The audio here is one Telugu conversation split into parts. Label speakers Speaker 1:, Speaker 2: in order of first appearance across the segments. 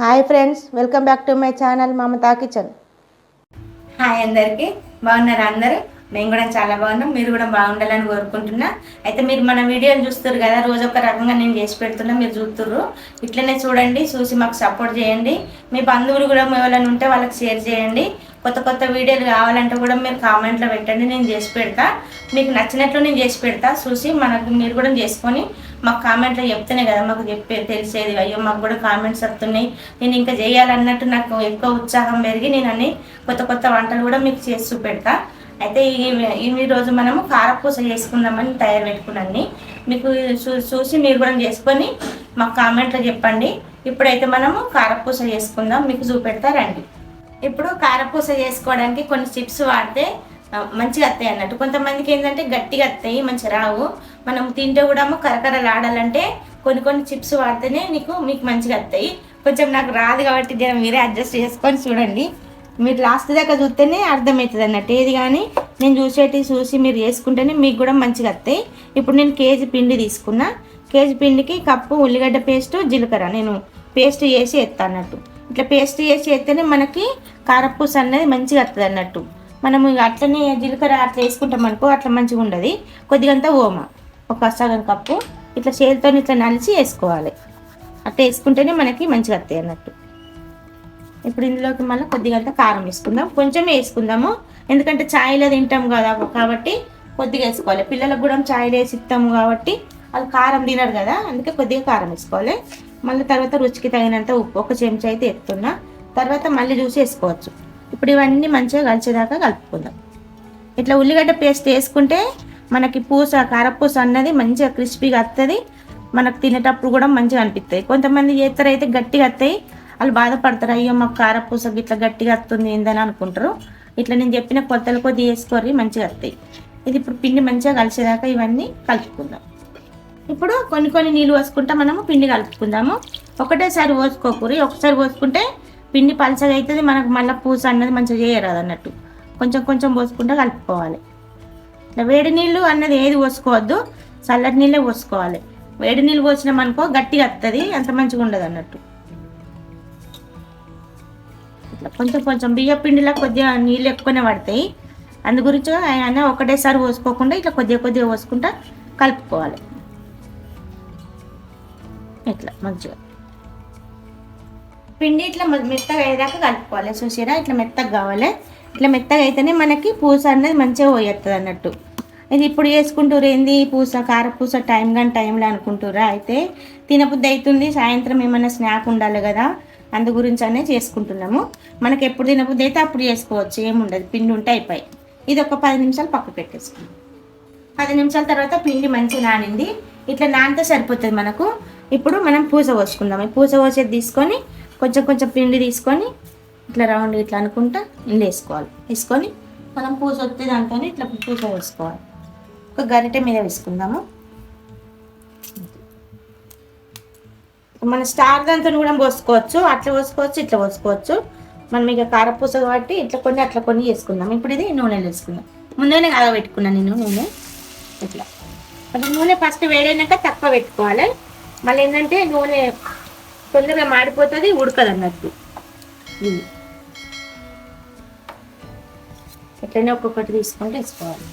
Speaker 1: Hi friends welcome back to my channel Mamata kitchen.
Speaker 2: Hi అందరికీ బాగున్నారు అందరూ? మేము కూడా చాలా బాగున్నాం మీరు కూడా బాగుండాలని కోరుకుంటున్నా. అయితే మీరు మన వీడియోలు చూస్తారు కదా రోజు ఒక రకంగా నేను చేసి పెడుతున్నా మీరు చూస్తుర్రు. ఇట్లనే చూడండి చూసి మాకు సపోర్ట్ చేయండి. మీ బంధువులు కూడా ఎవరైనా ఉంటే వాళ్ళకి షేర్ చేయండి. కొత్త కొత్త వీడియోలు కావాలంటే కూడా మీరు కామెంట్లో పెట్టండి నేను చేసి పెడతా. మీకు నచ్చినట్లు నేను చేసి పెడతా చూసి మనకు మీరు కూడా చేసుకొని మాకు కామెంట్లో చెప్తేనే కదా మాకు చెప్పే తెలిసేది. అయ్యో మాకు కూడా కామెంట్స్ వస్తున్నాయి. నేను ఇంకా చేయాలన్నట్టు నాకు ఎక్కువ ఉత్సాహం పెరిగి నేను అన్ని కొత్త కొత్త వంటలు కూడా మీకు చేసి చూపెడతా. అయితే ఈ ఈ రోజు మనము కారపూస చేసుకుందామని తయారు పెట్టుకున్నాన్ని మీకు చూ- చూసి మీరు కూడా చేసుకొని మాకు కామెంట్లో చెప్పండి. ఇప్పుడైతే మనము కారపూస చేసుకుందాం. మీకు చూపెడతా రండి. ఇప్పుడు కారపూస చేసుకోవడానికి కొన్ని చిప్స్ వాడితే మంచిగా వస్తాయి అన్నట్టు. కొంతమందికి ఏంటంటే గట్టిగా వస్తాయి మంచిగా రావు. మనం తింటే కూడా కరకరలాడాలంటే కొన్ని కొన్ని చిప్స్ వాడితేనే నీకు మీకు మంచిగా వస్తాయి. కొంచెం నాకు రాదు కాబట్టి దీని మీరే అడ్జస్ట్ చేసుకొని చూడండి. మీరు లాస్ట్ దాకా చూస్తేనే అర్థమవుతుంది అన్నట్టు. ఏది కానీ నేను చూసేటి చూసి మీరు చేసుకుంటేనే మీకు కూడా మంచిగా వస్తాయి. ఇప్పుడు నేను కేజీ పిండి తీసుకున్నా. కేజీ పిండికి కప్పు ఉల్లిగడ్డ పేస్ట్ జీలకర్ర. నేను పేస్ట్ చేసి ఎత్తా అన్నట్టు. ఇట్లా పేస్ట్ చేసి ఎత్తేనే మనకి కారపూస అనేది మంచిగా వస్తుంది అన్నట్టు. మనము అట్లనే జీలకర్ర అట్లా వేసుకుంటాం అనుకో అట్లా మంచిగా ఉండదు. కొద్దిగంత ఓమ. ఒక సగం కప్పు ఇట్లా చేతితో ఇట్లా నలిచి వేసుకోవాలి. అట్లా వేసుకుంటేనే మనకి మంచిగా వస్తాయి అన్నట్టు. ఇప్పుడు ఇందులోకి మళ్ళీ కొద్దిగా కారం వేసుకుందాం. కొంచెం వేసుకుందాము. ఎందుకంటే ఛాయ్లో తింటాం కదా కాబట్టి కొద్దిగా వేసుకోవాలి. పిల్లలకు కూడా ఛాయ్లో వేసి ఇస్తాము కాబట్టి వాళ్ళు కారం తినరు కదా అందుకే కొద్దిగా కారం వేసుకోవాలి. మళ్ళీ తర్వాత రుచికి తగినంత ఉప్పు ఒక చెంచా అయితే ఎత్తున్నా తర్వాత మళ్ళీ చూసి వేసుకోవచ్చు. ఇప్పుడు ఇవన్నీ మంచిగా కలిసేదాకా కలుపుకుందాం. ఇట్లా ఉల్లిగడ్డ పేస్ట్ వేసుకుంటే మనకి పూస కారపూస అన్నది మంచిగా క్రిస్పీగా వస్తుంది మనకు తినేటప్పుడు కూడా మంచిగా అనిపిస్తాయి కొంతమంది చేస్తారు అయితే గట్టిగా వస్తాయి వాళ్ళు బాధపడతారు అయ్యో మాకు కారపూస ఇట్లా గట్టిగా వస్తుంది ఏందని అనుకుంటారు. ఇట్లా నేను చెప్పిన కొత్తలు కొద్ది వేసుకోరి మంచిగా వస్తాయి ఇది ఇప్పుడు పిండి మంచిగా కలిసేదాకా ఇవన్నీ కలుపుకుందాం. ఇప్పుడు కొన్ని కొన్ని నీళ్ళు పోసుకుంటా మనము పిండి కలుపుకుందాము. ఒకటేసారి పోసుకోకూరి ఒకసారి పోసుకుంటే పిండి పలసగా అవుతుంది మనకు మళ్ళీ పూస అన్నది మంచిగా చేయరాదు అన్నట్టు కొంచెం కొంచెం పోసుకుంటూ కలుపుకోవాలి. ఇట్లా వేడి నీళ్ళు అన్నది ఏది పోసుకోవద్దు చల్లటి నీళ్ళే పోసుకోవాలి. వేడి నీళ్ళు పోసినాం అనుకో గట్టిగా వస్తుంది అంత మంచిగా ఉండదు అన్నట్టు. ఇట్లా కొంచెం కొంచెం బియ్య పిండిలో కొద్దిగా నీళ్ళు ఎక్కువనే పడతాయి. అందు గురించి ఆయన ఒకటేసారి పోసుకోకుండా ఇట్లా కొద్దిగా కొద్దిగా పోసుకుంటా కలుపుకోవాలి. ఇట్లా మంచిగా. పిండి ఇట్లా మెత్తగా అయ్యేదాకా కలుపుకోవాలి. చూసారా? ఇట్లా మెత్తగా కావాలి. ఇట్లా మెత్తగా అయితేనే మనకి పూస అనేది మంచిగా పోయేస్తుంది అన్నట్టు. ఇది ఇప్పుడు చేసుకుంటారు ఏంది? పూస కారపూస టైం కానీ టైంలో అనుకుంటుర్రా? అయితే తినబుద్ధి అవుతుంది సాయంత్రం ఏమైనా స్నాక్ ఉండాలి కదా? అందు గురించి అనే చేసుకుంటున్నాము. మనకి ఎప్పుడు తినబుద్ధి అయితే అప్పుడు చేసుకోవచ్చు ఏముండదు. పిండి ఉంటే అయిపోయి. ఇది ఒక పది నిమిషాలు పక్క పెట్టేసుకున్నాం పది నిమిషాల తర్వాత పిండి మంచిగా నానింది. ఇట్లా నానితే సరిపోతుంది మనకు. ఇప్పుడు మనం పూస పోసుకుందాం. పూస పోసేది తీసుకొని కొంచెం కొంచెం పిండి తీసుకొని ఇట్లా రౌండ్ ఇట్లా అనుకుంటా ఇల్లు వేసుకోవాలి. వేసుకొని మనం పూస వస్తే దాంట్లోనే ఇట్లా పూస వేసుకోవాలి. ఒక గరిటె మీద వేసుకుందాము. మన స్టార్ దాంతో కూడా పోసుకోవచ్చు. అట్లా పోసుకోవచ్చు ఇట్లా పోసుకోవచ్చు. మనం ఇక కారపూస కాబట్టి ఇట్లా కొన్ని అట్లా కొన్ని వేసుకుందాం ఇప్పుడు ఇది నూనెలో వేసుకుందాం. ముందేనే పెట్టుకున్నాను నేను నూనె. ఇట్లా. కొంచెం నూనె ఫస్ట్ వేడైనాక తక్కువ పెట్టుకోవాలి. మళ్ళీ ఏంటంటే నూనె తొందరగా మాడిపోతుంది ఉడకదు అన్నట్టు ఇది. ఇట్లనే ఒక్కొక్కటి తీసుకుంటే వేసుకోవాలి.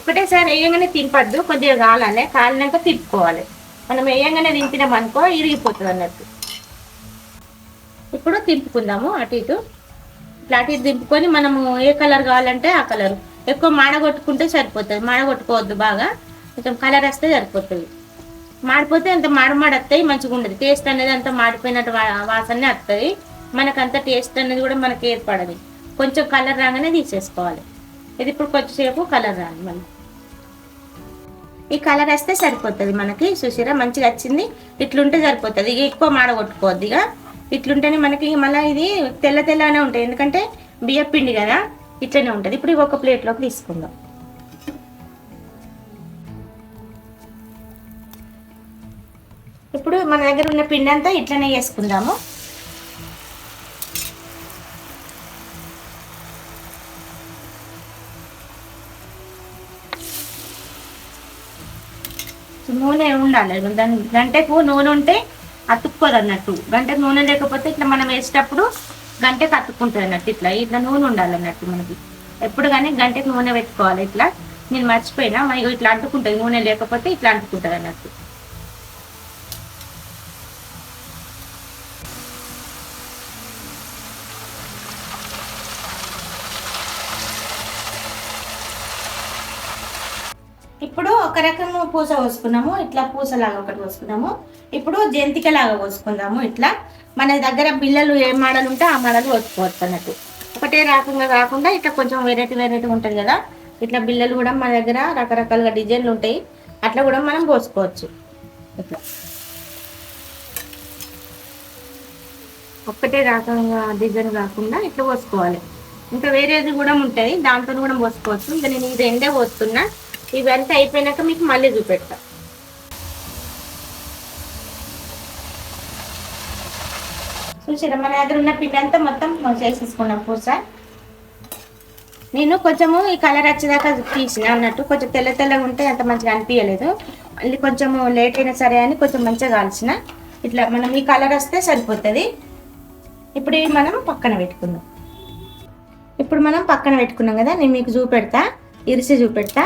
Speaker 2: ఒకటేసారి వేయంగానే తింపద్దు కొద్దిగా కాలాలి కాలినాక తిప్పుకోవాలి. మనం వేయంగానే దింపినాం అనుకో ఇరిగిపోతుంది అన్నట్టు. ఇప్పుడు తింపుకుందాము అటు ఇటు. ఇట్లా అటు ఇటు దింపుకొని మనము ఏ కలర్ కావాలంటే ఆ కలర్. ఎక్కువ మాడగొట్టుకుంటే సరిపోతుంది మాడగొట్టుకోవద్దు బాగా. కొంచెం కలర్ వస్తే సరిపోతుంది. మాడిపోతే అంత మాడ వస్తాయి మంచిగా ఉండదు. టేస్ట్ అనేది అంత మాడిపోయినట్టు వా- వాసనే వస్తుంది మనకంత టేస్ట్ అనేది కూడా మనకి ఏర్పడదు. కొంచెం కలర్ రాగానే తీసేసుకోవాలి. ఇది ఇప్పుడు కొంచెంసేపు కలర్ రాదు మళ్ళీ. ఈ కలర్ వేస్తే సరిపోతుంది మనకి. చూసిరా? మంచిగా వచ్చింది. ఇట్లుంటే సరిపోతుంది. ఇక ఎక్కువ మాడగొట్టుకోవద్దు ఇక. ఇట్లుంటేనే మనకి మళ్ళీ ఇది తెల్ల తెల్లనే ఉంటాయి. ఎందుకంటే బియ్య పిండి కదా ఇట్లనే ఉంటుంది. ఇప్పుడు ఒక ప్లేట్లోకి తీసుకుందాం. ఇప్పుడు మన దగ్గర ఉన్న పిండి అంతా ఇట్లనే వేసుకుందాము నూనె ఉండాలి. దాని గంటకు నూనె ఉంటే అతుక్కోదు అన్నట్టు. గంటకు నూనె లేకపోతే ఇట్లా మనం వేసేటప్పుడు గంటకు అతుక్కుంటుంది అన్నట్టు ఇట్లా. ఇట్లా నూనె ఉండాలి అన్నట్టు మనకి. ఎప్పుడు కానీ గంటకు నూనె పెట్టుకోవాలి ఇట్లా. నేను మర్చిపోయినా. ఇట్లా అంటుకుంటుంది. నూనె లేకపోతే ఇట్లా అంటుకుంటుంది అన్నట్టు. ఇప్పుడు ఒక రకం పూస పోసుకున్నాము ఇట్లా పూసలాగా ఒకటి పోసుకున్నాము ఇప్పుడు జంతికలాగా పోసుకుందాము ఇట్లా. మన దగ్గర బిల్లలు ఏ మోడల్ ఉంటే ఆ మోడల్ పోసుకోవచ్చు అన్నట్టు. ఒకటే రకంగా కాకుండా ఇట్లా కొంచెం వెరైటీ వెరైటీ ఉంటుంది కదా. ఇట్లా బిల్లలు కూడా మన దగ్గర రకరకాలుగా డిజైన్లు ఉంటాయి. అట్లా కూడా మనం పోసుకోవచ్చు ఇట్లా. ఒక్కటే రకంగా డిజైన్ కాకుండా ఇట్లా పోసుకోవాలి ఇంకా వేరేది కూడా ఉంటుంది. దాంతో కూడా పోసుకోవచ్చు ఇంకా నేను ఈ రెండే పోస్తున్నా ఇవంతా అయిపోయినాక మీకు మళ్ళీ చూపెడతా. చూసారా మన దగ్గర ఉన్న పిండి అంతా మొత్తం చేసేసుకున్నాం పూస. నేను కొంచెము ఈ కలర్ వచ్చేదాకా తీసిన అన్నట్టు కొంచెం తెల్ల తెల్లగా ఉంటే అంత మంచిగా అనిపించలేదు మళ్ళీ కొంచెము లేట్ అయినా సరే అని కొంచెం మంచిగా కాల్చిన. ఇట్లా మనం ఈ కలర్ వస్తే సరిపోతుంది. ఇప్పుడు ఇవి మనం పక్కన పెట్టుకుందాం. ఇప్పుడు మనం పక్కన పెట్టుకున్నాం కదా నేను మీకు చూపెడతా ఇరిసి చూపెడతా.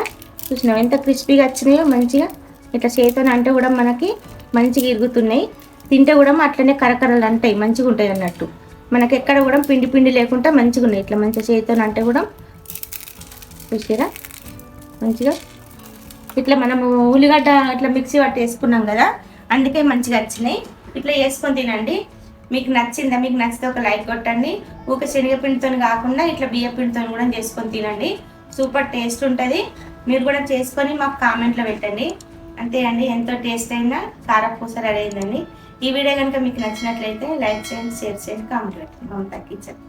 Speaker 2: చూసినాం ఎంత క్రిస్పీగా వచ్చినాయో మంచిగా. ఇట్లా చేతన అంటే కూడా మనకి మంచిగా ఇరుగుతున్నాయి. తింటే కూడా అట్లనే కరకరలు అంటాయి మంచిగా ఉంటాయి అన్నట్టు. మనకి ఎక్కడ కూడా పిండి పిండి లేకుండా మంచిగా ఉన్నాయి. ఇట్లా మంచిగా చేతన అంటే కూడా చూసారా? మంచిగా. ఇట్లా మనము ఉల్లిగడ్డ ఇట్లా మిక్సీ పట్టి వేసుకున్నాం కదా అందుకే మంచిగా వచ్చినాయి. ఇట్లా వేసుకొని తినండి. మీకు నచ్చిందా? మీకు నచ్చితే ఒక లైక్ కొట్టండి. ఊక శనగపిండితో కాకుండా ఇట్లా బియ్య పిండితో కూడా చేసుకొని తినండి. సూపర్ టేస్ట్ ఉంటుంది. మీరు కూడా చేసుకొని మాకు కామెంట్లో పెట్టండి. అంతే అండి ఎంతో టేస్ట్ అయినా కారపూస రెడీ అయిందండి. ఈ వీడియో కనుక మీకు నచ్చినట్లయితే లైక్ చేయండి షేర్ చేయండి కామెంట్ పెట్టండి. మమతా కిచెన్